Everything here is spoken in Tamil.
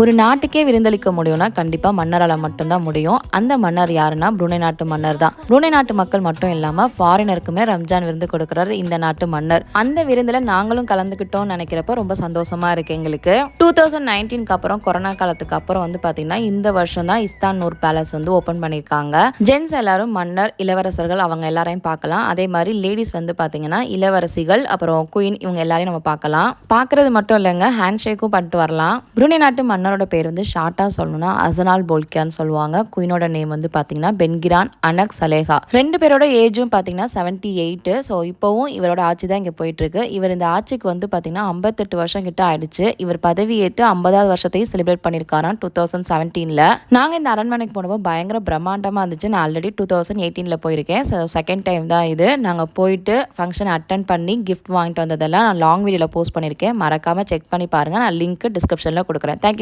ஒரு நாட்டுக்கே விருந்தளிக்க முடியும்னா கண்டிப்பாக மன்னரால் மட்டும்தான் முடியும். அந்த மன்னர் யாருன்னா புருணை நாட்டு மன்னர் தான். புருணை நாட்டு மக்கள் மட்டும் இல்லாமல் ஃபாரினருக்குமே ரம்ஜான் விருந்து கொடுக்கிறாரு இந்த நாட்டு மன்னர். அந்த விருந்தில் நாங்களும் கலந்துக்கிட்டோம்னு நினைக்கிறப்ப ரொம்ப சந்தோஷமா இருக்கு எங்களுக்கு. டூ தௌசண்ட் நைன்டீனுக்கு அப்புறம் கொரோனா காலத்துக்கு அப்புறம் வந்து பார்த்தீங்கன்னா இந்த வருஷம் தான் இஸ்தான்னூர் பேலஸ் வந்து ஓப்பன் பண்ணியிருக்காங்க. ஜென்ஸ் எல்லாரும் மன்னர் இளவரசர்கள் அவங்க எல்லாரையும் பார்க்கலாம். அதே மாதிரி லேடிஸ் வந்து பார்த்தீங்கன்னா இளவரசிகள் அப்புறம் குயின் இவங்க எல்லாரையும் நம்ம பார்க்கலாம். பார்க்கறது மட்டும் இல்லைங்க ஹேண்ட் ஷேக்கும் பண்ணிட்டு வரலாம். புருணை நாட்டு மன்னரோட பேர் வந்து ஷார்ட்டாக சொல்லணும்னா அசனால் போல்கியான்னு சொல்லுவாங்க. குயினோட நேம் வந்து பார்த்தீங்கன்னா பென்கிரான் அனக் சலேஹா ரெண்டு பேரோட ஏஜும் பார்த்தீங்கன்னா செவன்ட்டி எயிட்டு ஸோ இப்போவும் இவரோட ஆட்சி தான் இங்கே போயிட்டுருக்கு. இவர் இந்த ஆட்சிக்கு வந்து பார்த்தீங்கன்னா ஐம்பத்தெட்டு வருஷம் கிட்ட ஆயிடுச்சு. இவர் பதவி ஏற்று ஐம்பதாவது வருஷத்தையும் செலிப்ரேட் பண்ணியிருக்காராம் டூ தௌசண்ட் செவன்டீனில் நாங்கள் இந்த அரண்மனைக்கு போனப்போ பயங்கர பிரம்மாண்டமாக இருந்துச்சு. நான் ஆல்ரெடி டூ தௌசண்ட் எயிட்டீனில் போயிருக்கேன். ஸோ செகண்ட் டைம் தான் இது. நாங்கள் போயிட்டு ஃபங்க்ஷன் அட்டன் பண்ணி கிஃப்ட் வாங்கிட்டு வந்ததெல்லாம் நான் லாங் வீடியோவில் போஸ்ட் பண்ணியிருக்கேன். மறக்காமல் செக் பண்ணி பாருங்கள் நான் லிங்க் டிஸ்கிரிப்ஷனில் கொடுக்குறேன். தேங்க்யூ